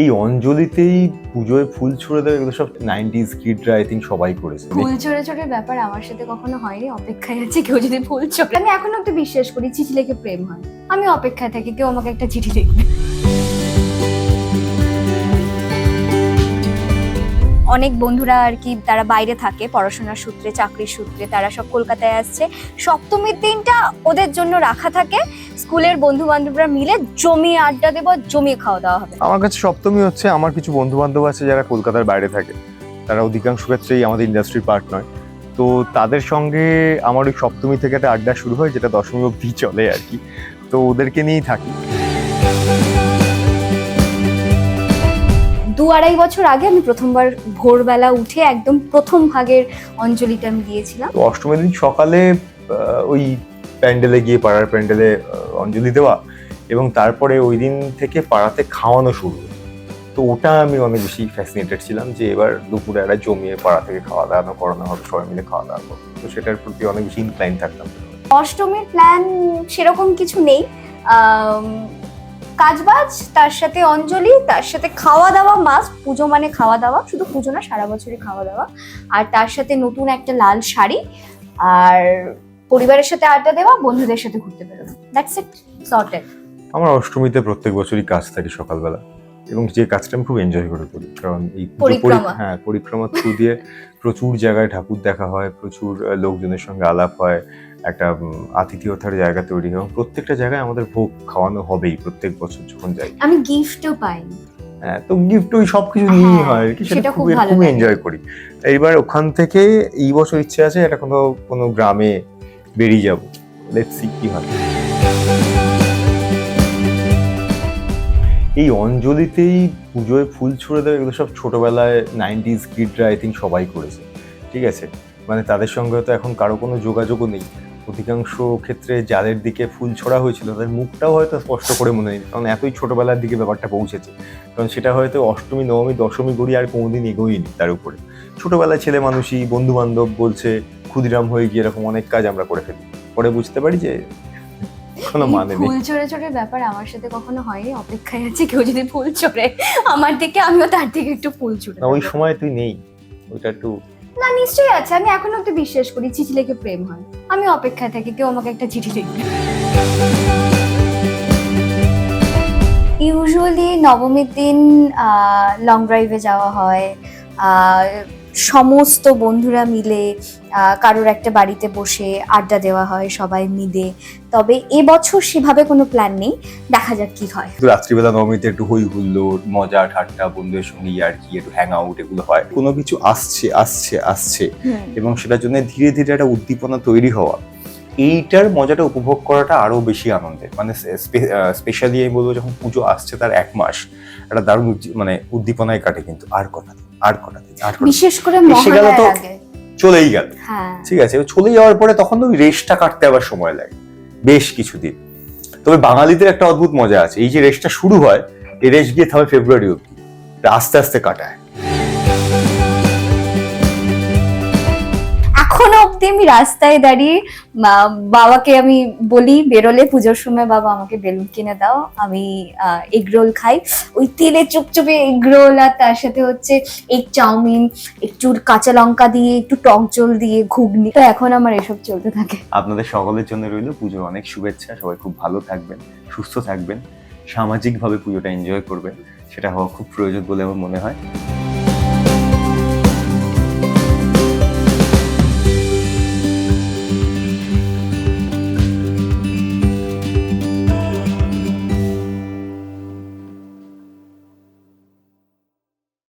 এই অঞ্জলিতেই পুজোয় ফুল ছুড়ে দেবে এগুলো সব নাইনটিজ কিডরা আই থিঙ্ক সবাই করেছে। ফুল চড়ে চড়ে ব্যাপার আমার সাথে কখনো হয়নি, অপেক্ষায় আছে, কেউ যদি ফুল চড়ে আমি এখনও তো বিশ্বাস করি চিঠি লিখে প্রেম হয়। আমি অপেক্ষায় থাকি, কেউ আমাকে একটা চিঠি লিখবে। অনেক বন্ধুরা আর কি, তারা বাইরে থাকে, পড়াশোনার সূত্রে, চাকরির সূত্রে, তারা সব কলকাতায় আসছে। সপ্তমীর দিনটা ওদের জন্য রাখা থাকে স্কুলের বন্ধু বান্ধবরা মিলে জমিয়ে আড্ডা দেবো জমিয়ে খাওয়া দাওয়া হবে। আমার কাছে সপ্তমী হচ্ছে আমার কিছু বন্ধু বান্ধব আছে যারা কলকাতার বাইরে থাকে। তারা অধিকাংশ ক্ষেত্রেই আমাদের ইন্ডাস্ট্রির পার্ট নয়। তো তাদের সঙ্গে আমার ওই সপ্তমী থেকে একটা আড্ডা শুরু হয় যেটা দশমী অবধি চলে আর কি। তো ওদেরকে নিয়েই থাকি। দু আড়াই বছর আগে আমি প্রথমবার ভোরবেলা উঠে একদম প্রথম ভাগের অঞ্জলিটা আমি দিয়েছিলাম। অষ্টমীর দিন সকালে ওই প্যান্ডেলে গিয়ে, পাড়ার প্যান্ডেলে অঞ্জলি দেওয়া এবং তারপরে ওই দিন থেকে পাড়াতে খাওয়ানো শুরু। তো ওটা আমি অনেক বেশি ফ্যাসিনেটেড ছিলাম যে এবার দুপুরে একটা জমিয়ে পাড়া থেকে খাওয়া দাওয়া করানো হবে, সবাই মিলে খাওয়া দাওয়া করব। তো সেটার প্রতি অনেক বেশি ইনক্লাইন থাকতাম। অষ্টমীর প্ল্যান সেরকম কিছু নেই। কাজবাজ, তার সাথে অঞ্জলি, তার সাথে খাওয়া দাওয়া মাস পুজো মানে খাওয়া দাওয়া শুধু পুজো না, সারা বছরই খাওয়া দাওয়া আর তার সাথে নতুন একটা লাল শাড়ি, আর পরিবারের সাথে আড্ডা দেওয়া বন্ধুদের সাথে ঘুরতে বেরোনো। দ্যাটস ইট সর্টেড আমার অষ্টমীতে প্রত্যেক বছরই কাজ থাকে সকালবেলা। এবং যে কাজটা আমি খুব এনজয় করে করি। কারণ এই। হ্যাঁ পরিক্রমা থ্রু দিয়ে প্রচুর জায়গায় ঠাকুর দেখা হয় প্রচুর লোকজনের সঙ্গে আলাপ হয় একটা আতিথেয়তার জায়গা তৈরি হয়। প্রত্যেকটা জায়গায় আমাদের ভোগ খাওয়ানো হবেই প্রত্যেক বছর যখন যাই। আমি গিফটও পাই। হ্যাঁ তো গিফট ওই সবকিছু নিয়েই হ্যাঁ, হয়। আর কি সেটা খুব খুব ভালো খুব লাগে। এনজয় করি। এইবার ওখান থেকে এই বছর ইচ্ছে আছে এটা কোনো কোনো গ্রামে বেরিয়ে যাব। লেটস সি কি হয়। এই অঞ্জলিতেই পুজোয় ফুল ছুড়ে দেবে এগুলো সব ছোটোবেলায় নাইনটিজ কিডরা আই থিঙ্ক সবাই করেছে। ঠিক আছে? মানে তাদের সঙ্গে তো এখন কারও কোনো যোগাযোগও নেই। অধিকাংশ ক্ষেত্রে যাদের দিকে ফুল ছোড়া হয়েছিল, তাদের মুখটাও হয়তো স্পষ্ট করে মনে নেই। কারণ এতই ছোটবেলার দিকে ব্যাপারটা পৌঁছেছে। কারণ সেটা হয়তো অষ্টমী, নবমী, দশমী গড়ি আর কোনোদিন এগোয়নি তার উপরে। ছোটবেলায় ছেলে মানুষই বন্ধু বান্ধব বলছে ক্ষুদিরাম হয়ে গিয়ে এরকম অনেক কাজ আমরা করে ফেলি। পরে বুঝতে পারি যে কোনো মানে নেই। ফুল চড়ে চড়ে ব্যাপার আমার সাথে কখনো হয়নি অপেক্ষায় আছে কেউ যদি ফুল চড়ে আমার দিকে আমিও তার থেকে একটু ফুল ছুড়ে না ওই সময় তুই নেই ওইটা একটু না নিশ্চয়ই আছে আমি এখনও তো বিশ্বাস করি চিঠি লিখে প্রেম হয়। আমি অপেক্ষায় থাকি কেউ আমাকে একটা চিঠি লিখবে। ইউজুয়ালি নবমীর দিন লং ড্রাইভে যাওয়া হয় সমস্ত বন্ধুরা মিলে কারোর একটা বাড়িতে বসে আড্ডা দেওয়া হয় সবাই মিলে। তবে এবছর সেভাবে কোনো প্ল্যান নেই দেখা যাক কি হয়। রাত্রিবেলা নবমীতে একটু হই হুল্লোড় মজা ঠাট্টা বন্ধুদের সঙ্গে আর কি একটু হ্যাং আউট এগুলো হয়। কোনো কিছু আসছে আসছে আসছে। এবং সেটার জন্য ধীরে ধীরে একটা উদ্দীপনা তৈরি হওয়া। এইটার মজাটা উপভোগ করাটা আরও বেশি আনন্দের। মানে স্পেশালি আমি বলব যখন পুজো আসছে তার এক মাস একটা দারুণ মানে উদ্দীপনায় কাটে কিন্তু আর কটা দিন আর কটা দিন আর বিশেষ করে তো- চলেই গেল। হ্যাঁ। ঠিক আছে চলে যাওয়ার পরে তখন তো ওই রেসটা কাটতে আবার সময় লাগে বেশ কিছুদিন। তবে বাঙালিদের একটা অদ্ভুত মজা আছে এই যে রেস্টটা শুরু হয় এই রেস্ট গিয়ে থামে ফেব্রুয়ারি অব্দি আস্তে আস্তে কাটায়। এখনও অব্দি আমি রাস্তায় দাঁড়িয়ে বাবাকে আমি বলি, বেরোলে পুজোর সময় বাবা আমাকে বেলুন কিনে দাও, আমি এগ রোল খাই। ওই তেলে চুপচুপে এগ রোল আর তার সাথে হচ্ছে এগ চাউমিন, একটু কাঁচা লঙ্কা দিয়ে, একটু টক জল দিয়ে, ঘুগনি। তো এখন আমার এসব চলতে থাকে। আপনাদের সকলের জন্য রইল পুজোর অনেক শুভেচ্ছা, সবাই খুব ভালো থাকবেন, সুস্থ থাকবেন, সামাজিকভাবে পুজোটা এনজয় করবেন, সেটা হওয়া খুব প্রয়োজন বলে আমার মনে হয়।